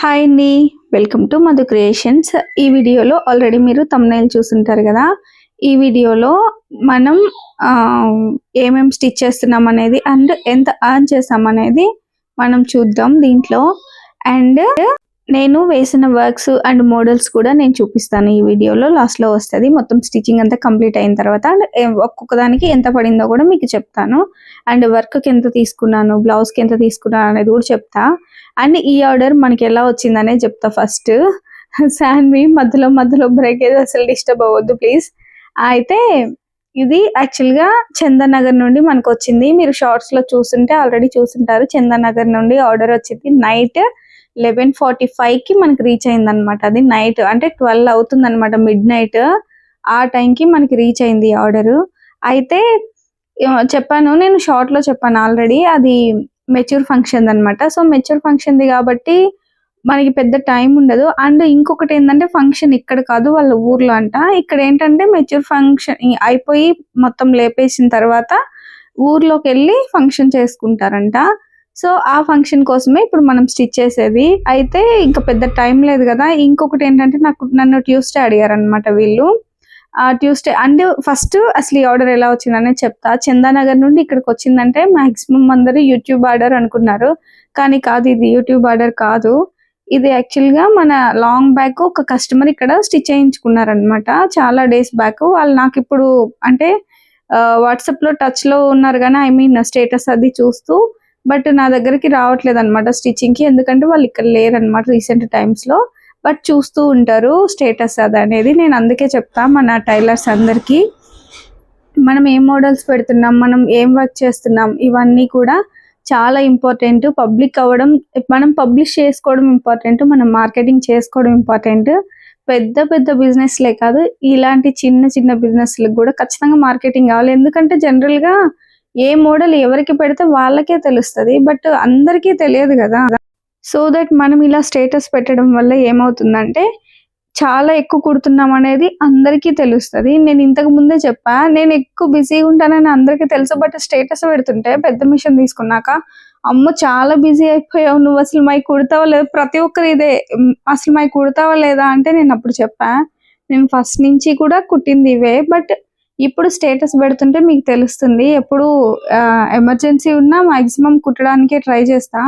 Hi అండి welcome to Madhu creations ఈ వీడియోలో ఆల్రెడీ మీరు తమ్నైల్ చూసుంటారు కదా. ఈ వీడియోలో మనం ఏమేమి స్టిచ్ చేస్తున్నాం అనేది అండ్ ఎంత అర్న్ చేసాం అనేది మనం చూద్దాం దీంట్లో. అండ్ నేను వేసిన వర్క్స్ అండ్ మోడల్స్ కూడా నేను చూపిస్తాను ఈ వీడియోలో. లాస్ట్లో వస్తుంది. మొత్తం స్టిచ్చింగ్ అంతా కంప్లీట్ అయిన తర్వాత అండ్ ఒక్కొక్క దానికి ఎంత పడిందో కూడా మీకు చెప్తాను. అండ్ వర్క్కి ఎంత తీసుకున్నాను బ్లౌజ్కి ఎంత తీసుకున్నాను అనేది కూడా చెప్తా. అండ్ ఈ ఆర్డర్ మనకి ఎలా వచ్చిందనే చెప్తా ఫస్ట్. శాన్వి మధ్యలో మధ్యలో బ్రేక్ అయితే అసలు డిస్టర్బ్ అవ్వద్దు ప్లీజ్ అయితే ఇది యాక్చువల్గా చందనగర్ నుండి మనకు వచ్చింది. మీరు షార్ట్స్లో చూస్తుంటే ఆల్రెడీ చూస్తుంటారు చందనగర్ నుండి ఆర్డర్ వచ్చింది. నైట్ లెవెన్ ఫార్టీ ఫైవ్కి మనకి రీచ్ అయింది అనమాట అది నైట్ అంటే ట్వెల్వ్ అవుతుందన్నమాట మిడ్ నైట్ ఆ టైంకి మనకి రీచ్ అయింది ఆర్డర్. అయితే చెప్పాను నేను షార్ట్లో చెప్పాను ఆల్రెడీ అది మెచ్యూర్ ఫంక్షన్ అనమాట సో మెచ్యూర్ ఫంక్షన్ది కాబట్టి మనకి పెద్ద టైం ఉండదు. అండ్ ఇంకొకటి ఏంటంటే ఫంక్షన్ ఇక్కడ కాదు వాళ్ళ ఊర్లో అంట. ఇక్కడ ఏంటంటే మెచ్యూర్ ఫంక్షన్ అయిపోయి మొత్తం లేపేసిన తర్వాత ఊర్లోకి వెళ్ళి ఫంక్షన్ చేసుకుంటారంట. సో ఆ ఫంక్షన్ కోసమే ఇప్పుడు మనం స్టిచ్ చేసేది. అయితే ఇంకా పెద్ద టైం లేదు కదా. ఇంకొకటి ఏంటంటే నాకు నన్ను ట్యూస్డే అడిగారనమాట వీళ్ళు. ఆ ట్యూస్డే అండ్ ఫస్ట్ అసలు ఈ ఆర్డర్ ఎలా వచ్చిందనే చెప్తా. చందానగర్ నుండి ఇక్కడికి వచ్చిందంటే మాక్సిమం అందరూ యూట్యూబ్ ఆర్డర్ అనుకున్నారు. కానీ కాదు ఇది యూట్యూబ్ ఆర్డర్ కాదు. ఇది యాక్చువల్గా మన లాంగ్ బ్యాక్ ఒక కస్టమర్ ఇక్కడ స్టిచ్ చేయించుకున్నారనమాట చాలా డేస్ బ్యాక్ వాళ్ళు నాకు ఇప్పుడు అంటే వాట్సాప్లో టచ్లో ఉన్నారు కానీ ఐ మీన్ స్టేటస్ అది చూస్తూ బట్ నా దగ్గరికి రావట్లేదు అనమాట స్టిచ్చింగ్కి. ఎందుకంటే వాళ్ళు ఇక్కడ లేరనమాట రీసెంట్ టైమ్స్లో. బట్ చూస్తూ ఉంటారు స్టేటస్ అది అనేది. నేను అందుకే చెప్తా మన టైలర్స్ అందరికీ. మనం ఏం మోడల్స్ పెడుతున్నాం మనం ఏం వర్క్ చేస్తున్నాం ఇవన్నీ కూడా చాలా ఇంపార్టెంట్. పబ్లిక్ అవ్వడం మనం పబ్లిష్ చేసుకోవడం ఇంపార్టెంట్ మనం మార్కెటింగ్ చేసుకోవడం ఇంపార్టెంట్. పెద్ద పెద్ద బిజినెస్లే కాదు ఇలాంటి చిన్న చిన్న బిజినెస్లకు కూడా ఖచ్చితంగా మార్కెటింగ్ కావాలి. ఎందుకంటే జనరల్గా ఏ మోడల్ ఎవరికి పెడితే వాళ్ళకే తెలుస్తుంది బట్ అందరికీ తెలియదు కదా. సో దట్ మనం ఇలా స్టేటస్ పెట్టడం వల్ల ఏమవుతుందంటే చాలా ఎక్కువ కుడుతున్నాం అనేది అందరికీ తెలుస్తుంది. నేను ఇంతకు ముందే చెప్పా నేను ఎక్కువ బిజీగా ఉంటానని అందరికీ తెలుసు బట్ స్టేటస్ పెడుతుంటే పెద్ద మిషన్ తీసుకున్నాక అమ్మ చాలా బిజీ అయిపోయావు నువ్వు అసలు మై కుడతావా లేదా? ప్రతి ఒక్కరు ఇదే అసలు మై కుడతావా లేదా? అంటే నేను అప్పుడు చెప్పా. నేను ఫస్ట్ నుంచి కూడా కుట్టింది ఇవే బట్ ఇప్పుడు స్టేటస్ పెడుతుంటే మీకు తెలుస్తుంది. ఎప్పుడు ఎమర్జెన్సీ ఉన్నా మాక్సిమం కుట్టడానికే ట్రై చేస్తా.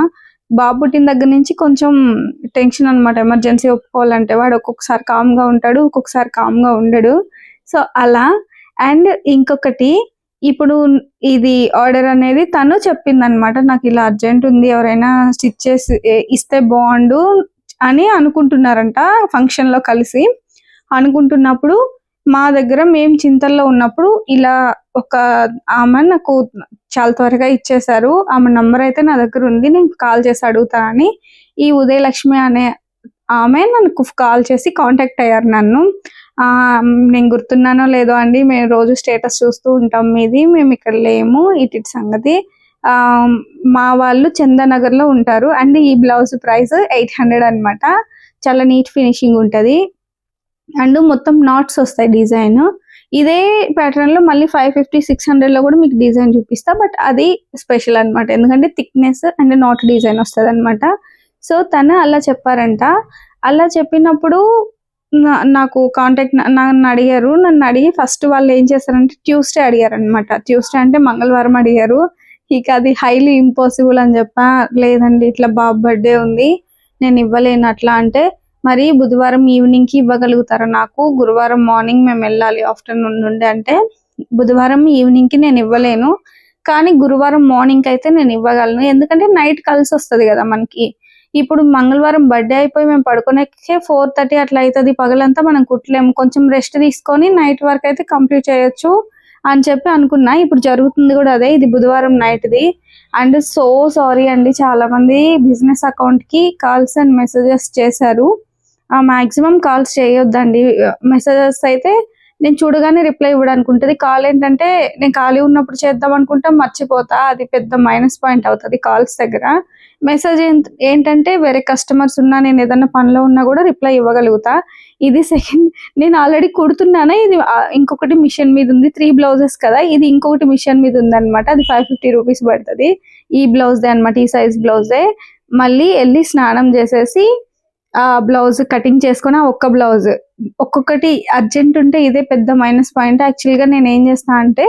బాబు పుట్టిన దగ్గర నుంచి కొంచెం టెన్షన్ అనమాట ఎమర్జెన్సీ ఒప్పుకోవాలంటే వాడు ఒక్కొక్కసారి కామ్గా ఉంటాడు ఒక్కొక్కసారి కామ్గా ఉండడు. సో అలా. అండ్ ఇంకొకటి ఇప్పుడు ఇది ఆర్డర్ అనేది తను చెప్పింది అనమాట నాకు ఇలా అర్జెంట్ ఉంది ఎవరైనా స్టిచ్ చేసి ఇస్తే బాగుండు అని అనుకుంటున్నారంట ఫంక్షన్లో కలిసి. అనుకుంటున్నప్పుడు మా దగ్గర మేము చింతల్లో ఉన్నప్పుడు ఇలా ఒక ఆమె నాకు చాలా త్వరగా ఇచ్చేశారు. ఆమె నంబర్ అయితే నా దగ్గర ఉంది నేను కాల్ చేసి అడుగుతానని ఈ ఉదయలక్ష్మి అనే ఆమె నన్ను కాల్ చేసి కాంటాక్ట్ అయ్యారు నన్ను. నేను గుర్తున్నానో లేదో అండి మేము రోజు స్టేటస్ చూస్తూ ఉంటాం మీది మేము ఇక్కడ లేము ఇటు సంగతి. మా వాళ్ళు చందానగర్లో ఉంటారు. అండ్ ఈ బ్లౌజ్ ప్రైస్ ఎయిట్ హండ్రెడ్ అనమాట చాలా నీట్ ఫినిషింగ్ ఉంటుంది. అండ్ మొత్తం నాట్స్ వస్తాయి డిజైన్. ఇదే ప్యాటర్న్లో మళ్ళీ ఫైవ్ ఫిఫ్టీ సిక్స్ హండ్రెడ్లో కూడా మీకు డిజైన్ చూపిస్తా బట్ అది స్పెషల్ అనమాట ఎందుకంటే థిక్నెస్ అండ్ నాట్ డిజైన్ వస్తుంది అనమాట సో తను అలా చెప్పారంట. అలా చెప్పినప్పుడు నాకు కాంటాక్ట్ నన్ను అడిగారు. నన్ను అడిగి ఫస్ట్ వాళ్ళు ఏం చేస్తారంటే ట్యూస్డే అడిగారు అనమాట ట్యూస్డే అంటే మంగళవారం అడిగారు. ఇక అది హైలీ ఇంపాసిబుల్ అని చెప్పా. లేదండి ఇట్లా బాబు బర్త్డే ఉంది. నేను ఇవ్వలేను అట్లా అంటే మరి బుధవారం ఈవినింగ్కి ఇవ్వగలుగుతారా నాకు? గురువారం మార్నింగ్ మేము వెళ్ళాలి. ఆఫ్టర్నూన్ నుండి అంటే బుధవారం ఈవినింగ్కి నేను ఇవ్వలేను. కానీ గురువారం మార్నింగ్ అయితే నేను ఇవ్వగలను. ఎందుకంటే నైట్ కలిసి వస్తుంది కదా మనకి. ఇప్పుడు మంగళవారం బర్త్డే అయిపోయి మేము పడుకునేకే ఫోర్ థర్టీ అట్లా అవుతుంది పగలంతా మనం కుట్టలేము. కొంచెం రెస్ట్ తీసుకొని నైట్ వరకు అయితే కంప్లీట్ చేయొచ్చు అని చెప్పి అనుకున్నా. ఇప్పుడు జరుగుతుంది కూడా అదే. ఇది బుధవారం నైట్ది. అండ్ సో సారీ అండి. చాలా మంది బిజినెస్ అకౌంట్కి కాల్స్ అండ్ మెసేజెస్ చేశారు. మాక్సిమం కాల్స్ చేయొద్దండి. మెసేజెస్ అయితే నేను చూడగానే రిప్లై ఇవ్వడానికి ఉంటుంది కాల్ ఏంటంటే నేను ఖాళీ ఉన్నప్పుడు చేద్దాం అనుకుంటే మర్చిపోతా. అది పెద్ద మైనస్ పాయింట్ అవుతుంది కాల్స్ దగ్గర. మెసేజ్ ఏంటంటే వేరే కస్టమర్స్ ఉన్నా నేను ఏదైనా పనిలో ఉన్నా కూడా రిప్లై ఇవ్వగలుగుతా. ఇది సెకండ్ నేను ఆల్రెడీ కుడుతున్నానే? ఇది ఇంకొకటి మిషన్ మీద ఉంది. త్రీ బ్లౌజెస్ కదా? ఇది ఇంకొకటి మిషన్ మీద ఉంది అది ఫైవ్ ఫిఫ్టీ రూపీస్ పడుతుంది. ఈ బ్లౌజ్దే అనమాట ఈ సైజ్ బ్లౌజే మళ్ళీ వెళ్ళి స్నానం చేసేసి ఆ బ్లౌజ్ కటింగ్ చేసుకుని ఒక్క బ్లౌజ్ ఒక్కొక్కటి అర్జెంట్ ఉంటే ఇదే పెద్ద మైనస్ పాయింట్ యాక్చువల్గా నేను ఏం చేస్తా అంటే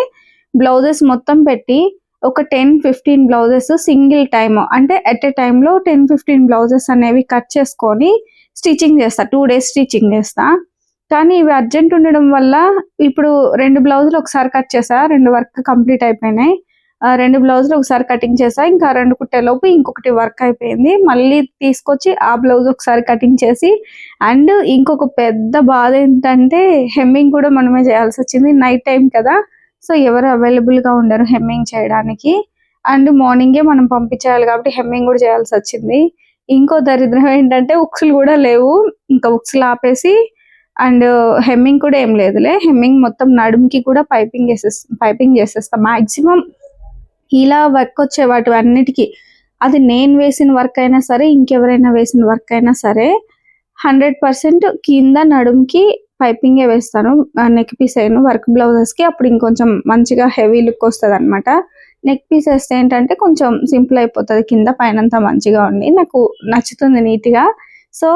బ్లౌజెస్ మొత్తం పెట్టి ఒక ten fifteen blouses single time అంటే ఎట్ ఎ టైంలో టెన్ ఫిఫ్టీన్ బ్లౌజెస్ అనేవి కట్ చేసుకొని స్టిచ్చింగ్ చేస్తా. టూ డేస్ స్టిచ్చింగ్ చేస్తా. కానీ ఇవి అర్జెంట్ ఉండడం వల్ల ఇప్పుడు రెండు బ్లౌజులు ఒకసారి కట్ చేసా. రెండు వర్క్ కంప్లీట్ అయిపోయినాయి. రెండు బ్లౌజులు ఒకసారి కటింగ్ చేసా ఇంకా రెండు కుట్టేలోపు ఇంకొకటి వర్క్ అయిపోయింది. మళ్ళీ తీసుకొచ్చి ఆ బ్లౌజ్ ఒకసారి కటింగ్ చేసి అండ్ ఇంకొక పెద్ద బాధ ఏంటంటే హెమ్మింగ్ కూడా మనమే చేయాల్సి వచ్చింది. నైట్ టైం కదా సో ఎవరు అవైలబుల్గా ఉండరు హెమ్మింగ్ చేయడానికి. అండ్ మార్నింగే మనం పంపించేయాలి కాబట్టి హెమ్మింగ్ కూడా చేయాల్సి వచ్చింది. ఇంకో దరిద్రం ఏంటంటే ఉక్సులు కూడా లేవు. ఇంకా ఉక్సులు ఆపేసి అండ్ హెమ్మింగ్ కూడా ఏం లేదులే. హెమ్మింగ్ మొత్తం నడుముకి కూడా పైపింగ్ చేసేస్తా పైపింగ్ చేసేస్తా. మాక్సిమం ఇలా వర్క్ వచ్చే వాటి అన్నిటికీ. అది నేను వేసిన వర్క్ అయినా సరే ఇంకెవరైనా వేసిన వర్క్ అయినా సరే హండ్రెడ్ పర్సెంట్ కింద నడుముకి పైపింగే వేస్తాను. నెక్ పీస్ అయిన వర్క్ బ్లౌజెస్కి అప్పుడు ఇంకొంచెం మంచిగా హెవీ లుక్ వస్తుంది అనమాట నెక్ పీస్ వేస్తే ఏంటంటే కొంచెం సింపుల్ అయిపోతుంది. కింద పైనంతా మంచిగా ఉండి నాకు నచ్చుతుంది నీట్గా. సో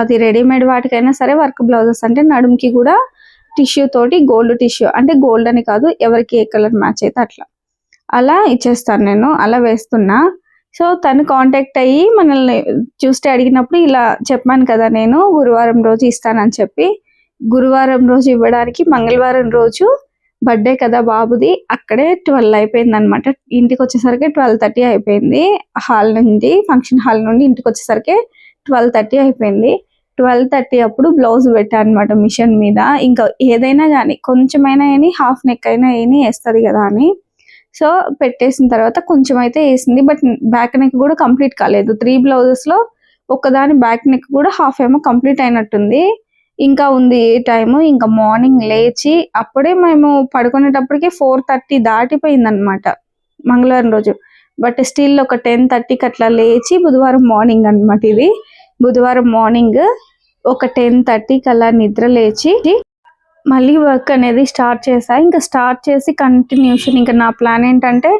అది రెడీమేడ్ వాటికైనా సరే వర్క్ బ్లౌజెస్ అంటే నడుముకి కూడా టిష్యూ తోటి గోల్డ్ టిష్యూ అంటే గోల్డ్ అని కాదు ఎవరికి ఏ కలర్ మ్యాచ్ అయితే అట్లా. అలా ఇచ్చేస్తాను నేను అలా వేస్తున్నా. సో తను కాంటాక్ట్ అయ్యి మనల్ని చూస్తే అడిగినప్పుడు ఇలా చెప్పాను కదా నేను గురువారం రోజు ఇస్తానని చెప్పి. గురువారం రోజు ఇవ్వడానికి మంగళవారం రోజు బర్త్డే కదా బాబుది అక్కడే ట్వెల్వ్ అయిపోయింది అనమాట ఇంటికి వచ్చేసరికి ట్వెల్వ్ థర్టీ అయిపోయింది. హాల్ నుండి ఫంక్షన్ హాల్ నుండి ఇంటికి వచ్చేసరికి ట్వెల్వ్ థర్టీ అయిపోయింది. ట్వెల్వ్ థర్టీ అప్పుడు బ్లౌజ్ పెట్టాను అనమాట మిషన్ మీద. ఇంకా ఏదైనా కానీ కొంచెమైనా కానీ హాఫ్ నెక్ అయినా ఏని వేస్తుంది కదా అని. సో పెట్టేసిన తర్వాత కొంచెం అయితే వేసింది బట్ బ్యాక్ నెక్ కూడా కంప్లీట్ కాలేదు. త్రీ బ్లౌజెస్లో ఒకదాని బ్యాక్ నెక్ కూడా హాఫ్ ఏమో కంప్లీట్ అయినట్టుంది. ఇంకా ఉంది టైము ఇంకా మార్నింగ్ లేచి అప్పుడే మేము పడుకునేటప్పటికి ఫోర్ థర్టీ దాటిపోయింది అనమాట మంగళవారం రోజు. బట్ స్టిల్ ఒక టెన్ థర్టీకి అట్లా లేచి బుధవారం మార్నింగ్ అనమాట ఇది. బుధవారం మార్నింగ్ ఒక టెన్ థర్టీకి అలా నిద్ర లేచి మళ్ళీ వర్క్ అనేది స్టార్ట్ చేసా. ఇంకా స్టార్ట్ చేసి కంటిన్యూషన్ ఇంకా నా ప్లాన్ ఏంటంటే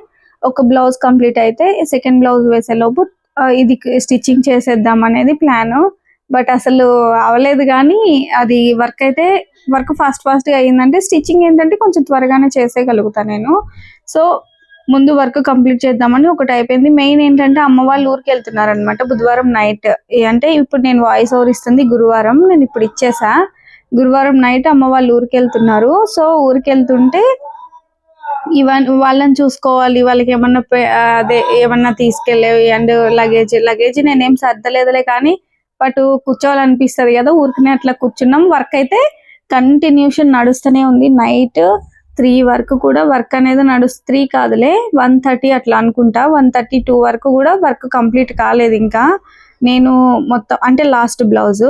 ఒక బ్లౌజ్ కంప్లీట్ అయితే సెకండ్ బ్లౌజ్ వేసేలోపు ఇది స్టిచ్చింగ్ చేసేద్దాం అనేది ప్లాన్ బట్ అసలు అవలేదు కానీ అది వర్క్ అయితే వర్క్ ఫాస్ట్ ఫాస్ట్గా అయ్యిందంటే స్టిచ్చింగ్ ఏంటంటే కొంచెం త్వరగానే చేసేయగలుగుతా నేను. సో ముందు వర్క్ కంప్లీట్ చేద్దామని ఒకటి అయిపోయింది. మెయిన్ ఏంటంటే అమ్మ వాళ్ళు ఊరికి వెళ్తున్నారు అనమాట బుధవారం నైట్ అంటే ఇప్పుడు నేను వాయిస్ ఓవర్ ఇస్తుంది గురువారం. నేను ఇప్పుడు ఇచ్చేసా. గురువారం నైట్ అమ్మ వాళ్ళు ఊరికెళ్తున్నారు. సో ఊరికెళ్తుంటే ఇవన్ వాళ్ళని చూసుకోవాలి వాళ్ళకి ఏమన్నా అదే ఏమన్నా తీసుకెళ్ళేవి అండ్ లగేజ్ లగేజ్ నేనేం సర్దలేదులే కానీ బట్ కూర్చోవాలనిపిస్తుంది కదా ఊరికనే అట్లా కూర్చున్నాం. వర్క్ అయితే కంటిన్యూషన్ నడుస్తూనే ఉంది. నైట్ త్రీ వరకు కూడా వర్క్ అనేది నడుస్తు త్రీ కాదులే వన్ థర్టీ అట్లా అనుకుంటా. వన్ థర్టీ టూ వరకు కూడా వర్క్ కంప్లీట్ కాలేదు ఇంకా. నేను మొత్తం అంటే లాస్ట్ బ్లౌజ్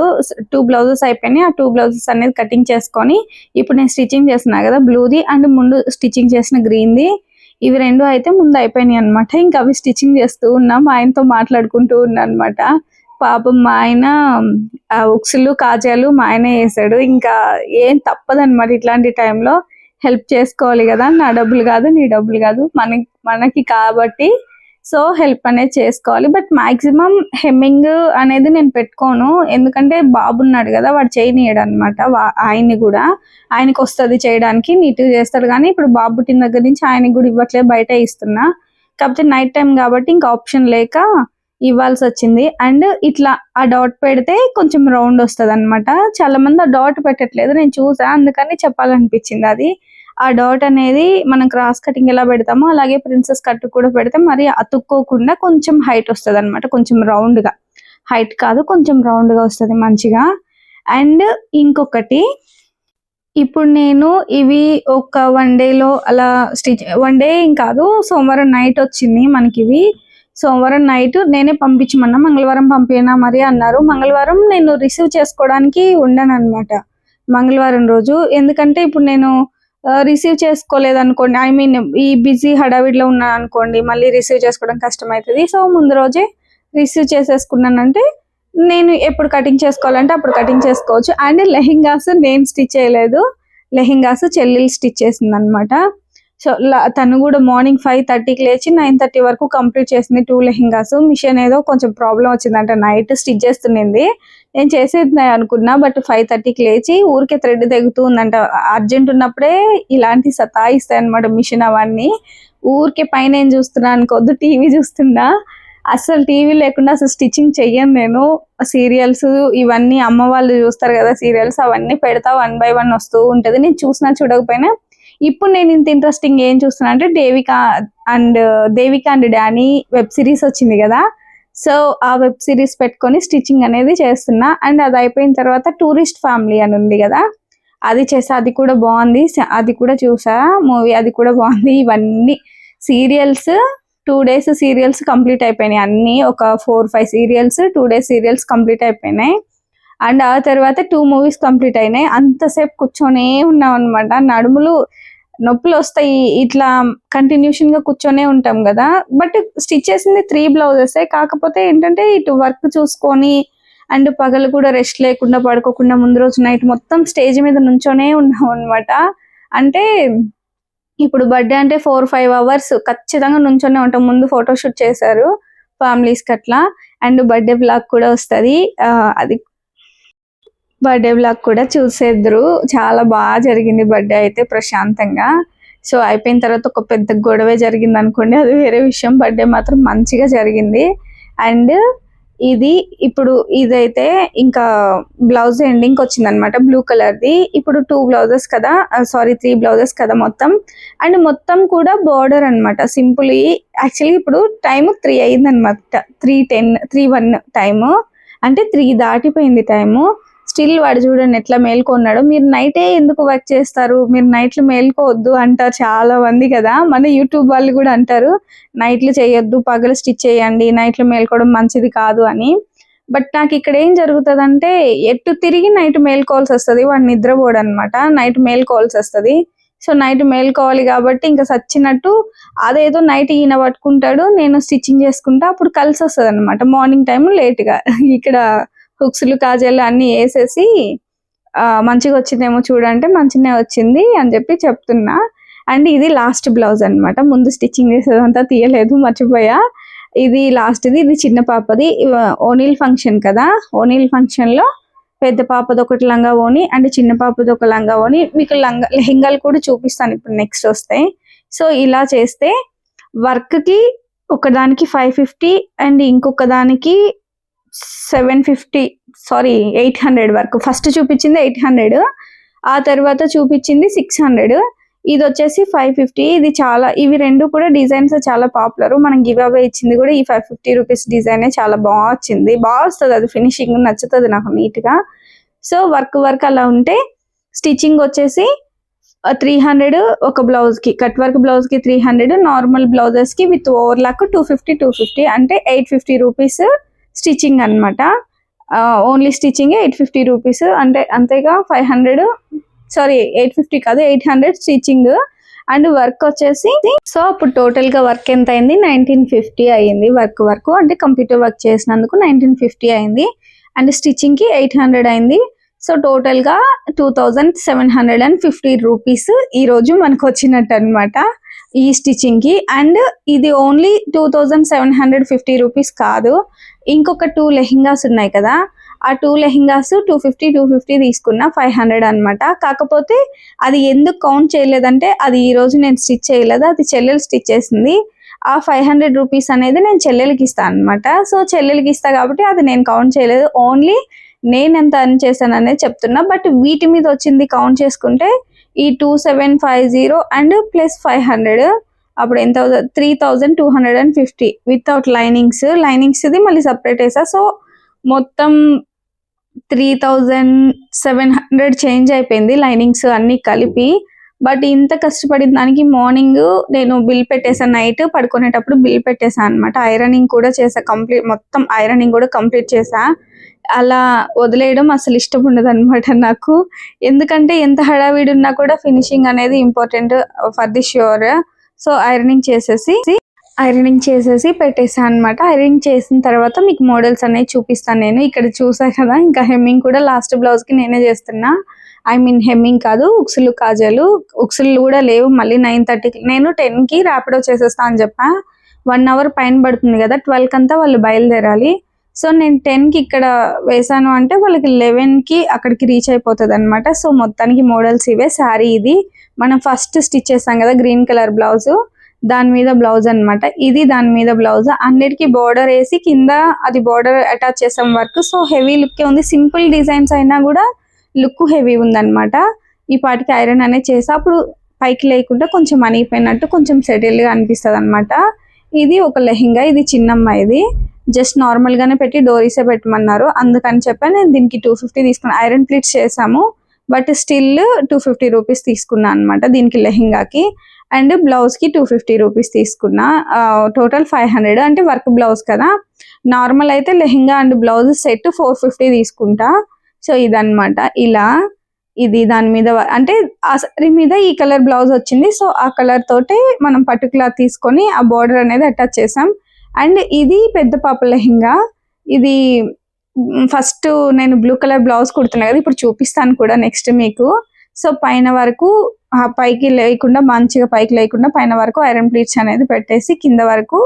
టూ బ్లౌజెస్ అయిపోయినాయి. ఆ టూ బ్లౌజెస్ అనేది కటింగ్ చేసుకొని ఇప్పుడు నేను స్టిచ్చింగ్ చేస్తున్నా కదా బ్లూది అండ్ ముందు స్టిచ్చింగ్ చేసిన గ్రీన్ది. ఇవి రెండు అయితే ముందు అయిపోయినాయి అనమాట ఇంకా అవి స్టిచ్చింగ్ చేస్తూ ఉన్నా. మా ఆయనతో మాట్లాడుకుంటూ ఉన్నా అనమాట పాపం మా ఆయన ఉక్సులు కాజాలు మా ఆయనే వేసాడు. ఇంకా ఏం తప్పదన్నమాట ఇట్లాంటి టైంలో. హెల్ప్ చేసుకోవాలి కదా నా డబ్బులు కాదు నీ డబ్బులు కాదు మనకి మనకి కాబట్టి. సో హెల్ప్ అనేది చేసుకోవాలి. బట్ మాక్సిమం హెమ్మింగ్ అనేది నేను పెట్టుకోను. ఎందుకంటే బాబు ఉన్నాడు కదా వాడు చేయనీయడు అనమాట ఆయన్ని కూడా. ఆయనకి వస్తుంది చేయడానికి నీట్గా చేస్తాడు. కానీ ఇప్పుడు బాబు పుట్టిన దగ్గర నుంచి ఆయనకి కూడా ఇవ్వట్లే బయట ఇస్తున్నా. కాకపోతే నైట్ టైం కాబట్టి ఇంకా ఆప్షన్ లేక ఇవ్వాల్సి వచ్చింది. అండ్ ఇట్లా ఆ డాట్ పెడితే కొంచెం రౌండ్ వస్తుంది అనమాట చాలా మంది ఆ డాట్ పెట్టట్లేదు నేను చూసా. అందుకని చెప్పాలనిపించింది అది. ఆ డాట్ అనేది మనం క్రాస్ కటింగ్ ఎలా పెడతామో అలాగే ప్రిన్సెస్ కట్ కూడా పెడితే మరి అతుక్కోకుండా కొంచెం హైట్ వస్తుంది అనమాట కొంచెం రౌండ్గా. హైట్ కాదు కొంచెం రౌండ్గా వస్తుంది మంచిగా. అండ్ ఇంకొకటి ఇప్పుడు నేను ఇవి ఒక వన్ డేలో అలా స్టిచ్ వన్ డే ఏం కాదు సోమవారం నైట్ వచ్చింది మనకి ఇవి సోమవారం నైట్ నేనే పంపించమన్నా మంగళవారం పంపేనా మరి అన్నారు. మంగళవారం నేను రిసీవ్ చేసుకోవడానికి ఉండను అనమాట మంగళవారం రోజు. ఎందుకంటే ఇప్పుడు నేను రిసీవ్ చేసుకోలేదు అనుకోండి ఐ మీన్ ఈ బిజీ హడావిడిలో ఉన్నాను అనుకోండి మళ్ళీ రిసీవ్ చేసుకోవడం కష్టం అవుతుంది సో ముందు రోజే రిసీవ్ చేసేసుకున్నానంటే నేను ఎప్పుడు కటింగ్ చేసుకోవాలంటే అప్పుడు కటింగ్ చేసుకోవచ్చు. అండ్ లెహెంగాస్ నేను స్టిచ్ చేయలేదు. లెహెంగాస్ చెల్లెలు స్టిచ్ చేసింది అనమాట సో తను కూడా మార్నింగ్ ఫైవ్ థర్టీకి లేచి నైన్ థర్టీ వరకు కంప్లీట్ చేసింది టూ లెహింగాస్. మిషన్ ఏదో కొంచెం ప్రాబ్లం వచ్చిందంట నైట్ స్టిచ్ చేస్తుండింది. నేను చేసేది అనుకున్నా బట్ ఫైవ్ థర్టీకి లేచి ఊరికే థ్రెడ్ తెగుతూ ఉందంట. అర్జెంట్ ఉన్నప్పుడే ఇలాంటి సతాయిస్తాయి అనమాట మిషన్ అవన్నీ. ఊరికే పైన ఏం చూస్తున్నా అనుకోద్దు టీవీ చూస్తున్నా. అసలు టీవీ లేకుండా అసలు స్టిచ్చింగ్ చెయ్యను నేను. సీరియల్స్ ఇవన్నీ అమ్మ వాళ్ళు చూస్తారు కదా సీరియల్స్ అవన్నీ పెడతా వన్ బై వన్ వస్తూ ఉంటది. నేను చూసినా చూడకపోయినా ఇప్పుడు నేను ఇంత ఇంట్రెస్టింగ్ ఏం చూస్తున్నా అంటే Devika and uh, Devika and Danny web series వచ్చింది కదా. సో ఆ వెబ్ సిరీస్ పెట్టుకొని స్టిచ్చింగ్ అనేది చేస్తున్నా. అండ్ అది అయిపోయిన తర్వాత టూరిస్ట్ ఫ్యామిలీ అని ఉంది కదా. అది చేసా అది కూడా బాగుంది. అది కూడా చూసా మూవీ అది కూడా బాగుంది. ఇవన్నీ serials two days serials complete అయిపోయినాయి. అన్ని ఒక four five serials two days serials complete అయిపోయినాయి. అండ్ ఆ తర్వాత టూ మూవీస్ కంప్లీట్ అయినాయి. అంతసేపు కూర్చొనే ఉన్నాం అనమాట నడుములు నొప్పులు వస్తాయి ఇట్లా కంటిన్యూషన్గా కూర్చొనే ఉంటాం కదా. బట్ స్టిచ్ చేసింది త్రీ బ్లౌజెస్ కాకపోతే ఏంటంటే ఇటు వర్క్ చూసుకొని అండ్ పగలు కూడా రెస్ట్ లేకుండా పడుకోకుండా ముందు రోజు నైట్ మొత్తం స్టేజ్ మీద నుంచోనే ఉన్నాం అనమాట అంటే ఇప్పుడు బర్త్డే అంటే ఫోర్ ఫైవ్ అవర్స్ ఖచ్చితంగా నుంచోనే ఉంటాం. ముందు ఫోటోషూట్ చేశారు ఫ్యామిలీస్కి అట్లా అండ్ బర్త్డే బ్లాగ్ కూడా వస్తుంది. అది బర్త్డే బ్లాగ్ కూడా చూసేద్దరు. చాలా బాగా జరిగింది బర్త్డే అయితే ప్రశాంతంగా. సో అయిపోయిన తర్వాత ఒక పెద్ద గొడవే జరిగింది అనుకోండి అది వేరే విషయం. బర్త్డే మాత్రం మంచిగా జరిగింది. అండ్ ఇది ఇప్పుడు ఇదైతే ఇంకా బ్లౌజ్ ఎండింగ్ వచ్చింది అనమాట బ్లూ కలర్ది. ఇప్పుడు టూ బ్లౌజెస్ కదా సారీ త్రీ బ్లౌజెస్ కదా మొత్తం. అండ్ మొత్తం కూడా బార్డర్ అనమాట. సింపుల్ యాక్చువల్లీ ఇప్పుడు టైం త్రీ అయింది అనమాట three ten three one time. అంటే త్రీ దాటిపోయింది టైము. స్టిల్ వాడు చూడండి ఎట్లా మేల్కొన్నాడు. మీరు నైటే ఎందుకు వర్క్ చేస్తారు? మీరు నైట్లు మేల్కోవద్దు అంటారు చాలా మంది కదా. మన యూట్యూబ్ వాళ్ళు కూడా అంటారు నైట్లు చేయొద్దు పగలు స్టిచ్ చేయండి నైట్లు మేల్కోవడం మంచిది కాదు అని. బట్ నాకు ఇక్కడ ఏం జరుగుతుంది అంటే ఎటు తిరిగి నైట్ మేల్కోవాల్సి వస్తుంది వాడు నిద్రపోడు అనమాట నైట్ మేల్కోవాల్సి వస్తుంది. సో నైట్ మేల్కోవాలి కాబట్టి ఇంకా సచ్చినట్టు అదేదో నైట్ ఈయన పట్టుకుంటాడు నేను స్టిచ్చింగ్ చేసుకుంటా అప్పుడు కలిసి వస్తుంది అనమాట మార్నింగ్ టైం లేట్గా. ఇక్కడ హుక్స్లు కాజాలు అన్ని వేసేసి మంచిగా వచ్చిందేమో చూడంటే మంచిగానే వచ్చింది అని చెప్పి చెప్తున్నా. అండ్ ఇది లాస్ట్ బ్లౌజ్ అన్నమాట. ముందు స్టిచ్చింగ్ చేసేదంతా తీయలేదు మర్చిపోయా. ఇది లాస్ట్ ఇది ఇది చిన్న పాపది. ఓనీల్ ఫంక్షన్ కదా. ఓనీల్ ఫంక్షన్లో పెద్ద పాపది ఒకటి లంగా ఓని అండ్ చిన్న పాపది ఒక లంగా ఓని మీకు లంగా లెహెంగాలు కూడా చూపిస్తాను ఇప్పుడు నెక్స్ట్ వస్తాయి సో ఇలా చేస్తే వర్క్కి ఒకదానికి ఫైవ్ ఫిఫ్టీ అండ్ ఇంకొక దానికి seven fifty sorry eight hundred వరకు. ఫస్ట్ చూపించింది ఎయిట్ హండ్రెడ్ ఆ తర్వాత చూపించింది సిక్స్ హండ్రెడ్. ఇది వచ్చేసి ఫైవ్ ఫిఫ్టీ. ఇది చాలా ఇవి రెండు కూడా డిజైన్స్ చాలా పాపులర్. మనం గివ్ అవే ఇచ్చింది కూడా ఈ ఫైవ్ ఫిఫ్టీ రూపీస్ డిజైన్ చాలా బాగా వచ్చింది. బాగా వస్తుంది అది ఫినిషింగ్ నచ్చుతుంది నాకు నీట్గా సో వర్క్ వర్క్ అలా ఉంటే స్టిచ్చింగ్ వచ్చేసి త్రీ హండ్రెడ్ ఒక బ్లౌజ్కి కట్ వర్క్ బ్లౌజ్కి three hundred normal బ్లౌజెస్కి with overlock two fifty two fifty అంటే ఎయిట్ ఫిఫ్టీ రూపీస్ స్టిచ్చింగ్ అనమాట only stitching eight fifty rupees అంటే అంతేగా five hundred sorry eight fifty కాదు eight hundred stitching and work వచ్చేసి so అప్పుడు టోటల్గా work ఎంత అయింది? నైన్టీన్ ఫిఫ్టీ అయింది వర్క్ వర్క్ అంటే కంప్యూటర్ వర్క్ చేసినందుకు నైన్టీన్ ఫిఫ్టీ అయింది. అండ్ స్టిచ్చింగ్కి ఎయిట్ హండ్రెడ్ అయింది. సో టోటల్గా two thousand seven hundred and fifty rupees ఈ రోజు మనకు వచ్చినట్టు అనమాట ఈ స్టిచ్చింగ్కి. అండ్ ఇది only two thousand seven hundred fifty rupees కాదు. ఇంకొక టూ లెహింగాస్ ఉన్నాయి కదా ఆ two lehengas two fifty two fifty తీసుకున్న ఫైవ్ హండ్రెడ్ అనమాట కాకపోతే అది ఎందుకు కౌంట్ చేయలేదంటే అది ఈ రోజు నేను స్టిచ్ చేయలేదు అది చెల్లెలు స్టిచ్ చేసింది. ఆ ఫైవ్ హండ్రెడ్ రూపీస్ అనేది నేను చెల్లెలకి ఇస్తాను అనమాట సో చెల్లెలకి ఇస్తా కాబట్టి అది నేను కౌంట్ చేయలేదు. ఓన్లీ నేను ఎంత అర్న్ చేశాను అనేది చెప్తున్నా. బట్ వీటి మీద వచ్చింది కౌంట్ చేసుకుంటే ఈ two seven five zero and plus five hundred అప్పుడు ఎంత three thousand two hundred and fifty without linings లైనింగ్స్ది మళ్ళీ సపరేట్ వేసా. సో మొత్తం three thousand seven hundred change అయిపోయింది లైనింగ్స్ అన్ని కలిపి. బట్ ఇంత కష్టపడిన దానికి మార్నింగ్ నేను బిల్ పెట్టేసాను నైట్ పడుకునేటప్పుడు బిల్ పెట్టేసాను అనమాట ఐరనింగ్ కూడా చేసా కంప్లీట్ మొత్తం ఐరనింగ్ కూడా కంప్లీట్ చేసా. అలా వదిలేయడం అసలు ఇష్టం ఉండదు అనమాట నాకు. ఎందుకంటే ఎంత హడావిడి ఉన్నా కూడా ఫినిషింగ్ అనేది important for the sure so ironing చేసేసి ఐరనింగ్ చేసేసి పెట్టేసాను అనమాట ఐరనింగ్ చేసిన తర్వాత మీకు మోడల్స్ అనేవి చూపిస్తాను నేను. ఇక్కడ చూసా కదా ఇంకా హెమ్మింగ్ కూడా లాస్ట్ బ్లౌజ్కి నేనే చేస్తున్నా. ఐ మీన్ హెమ్మింగ్ కాదు ఉక్సులు కాజాలు. ఉక్సులు కూడా లేవు మళ్ళీ నైన్ థర్టీకి నేను టెన్కి ర్యాపిడో చేసేస్తా అని చెప్పా. వన్ అవర్ పైన పడుతుంది కదా ట్వెల్వ్కి అంతా వాళ్ళు బయలుదేరాలి. సో నేను టెన్కి ఇక్కడ వేసాను అంటే వాళ్ళకి లెవెన్కి అక్కడికి రీచ్ అయిపోతుంది అనమాట సో మొత్తానికి మోడల్స్ ఇవే. శారీ ఇది. మనం ఫస్ట్ స్టిచ్ చేస్తాం కదా గ్రీన్ కలర్ బ్లౌజ్ దాని మీద బ్లౌజ్ అన్నమాట. ఇది దాని మీద బ్లౌజ్ అన్నిటికీ బార్డర్ వేసి కింద అది బోర్డర్ అటాచ్ చేసాం వర్క్. సో హెవీ లుక్ ఉంది. సింపుల్ డిజైన్స్ అయినా కూడా లుక్ హెవీ ఉందన్నమాట. ఈ పాటికి ఐరన్ అనేది చేసా. అప్పుడు పైకి లేకుండా కొంచెం అనిగిపోయినట్టు కొంచెం సెటిల్గా అనిపిస్తుంది అనమాట ఇది ఒక లెహెంగా ఇది చిన్నమ్మాయిది జస్ట్ నార్మల్ గానే పెట్టి డోరీసే పెట్టమన్నారు. అందుకని చెప్పి నేను దీనికి టూ ఫిఫ్టీ తీసుకున్నాను ఐరన్ ప్లీట్స్ చేసాము but still two fifty rupees తీసుకున్నా అనమాట దీనికి లెహెంగాకి. అండ్ బ్లౌజ్కి టూ ఫిఫ్టీ రూపీస్ తీసుకున్నా టోటల్ ఫైవ్ హండ్రెడ్ అంటే వర్క్ బ్లౌజ్ కదా. నార్మల్ అయితే lehenga and blouse set four fifty తీసుకుంటా. సో ఇదనమాట ఇలా ఇది దాని మీద అంటే ఆ సారీ మీద ఈ కలర్ బ్లౌజ్ వచ్చింది. సో ఆ కలర్ తోటి మనం పర్టికులర్ తీసుకొని ఆ బార్డర్ అనేది అటాచ్ చేసాం. అండ్ ఇది పెద్ద పాప లెహంగా. ఇది ఫస్ట్ నేను బ్లూ కలర్ బ్లౌజ్ కుడుతున్నా కదా ఇప్పుడు చూపిస్తాను కూడా నెక్స్ట్ మీకు. సో పైన వరకు ఆ పైకి లేకుండా మంచిగా పైకి లేకుండా పైన వరకు ఐరన్ ప్లీట్స్ అనేది పెట్టేసి కింద వరకు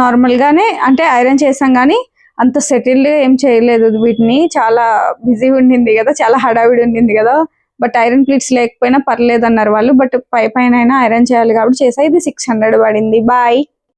నార్మల్ గానే అంటే ఐరన్ చేసాం కానీ అంత సెటిల్డ్ ఏం చేయలేదు వీటిని. చాలా బిజీ ఉండింది కదా చాలా హడావిడి ఉండింది కదా. బట్ ఐరన్ ప్లీట్స్ లేకపోయినా పర్లేదు అన్నారు వాళ్ళు. బట్ పై పైన ఐరన్ చేయాలి కాబట్టి చేసా. ఇది సిక్స్ హండ్రెడ్ పడింది. బాయ్.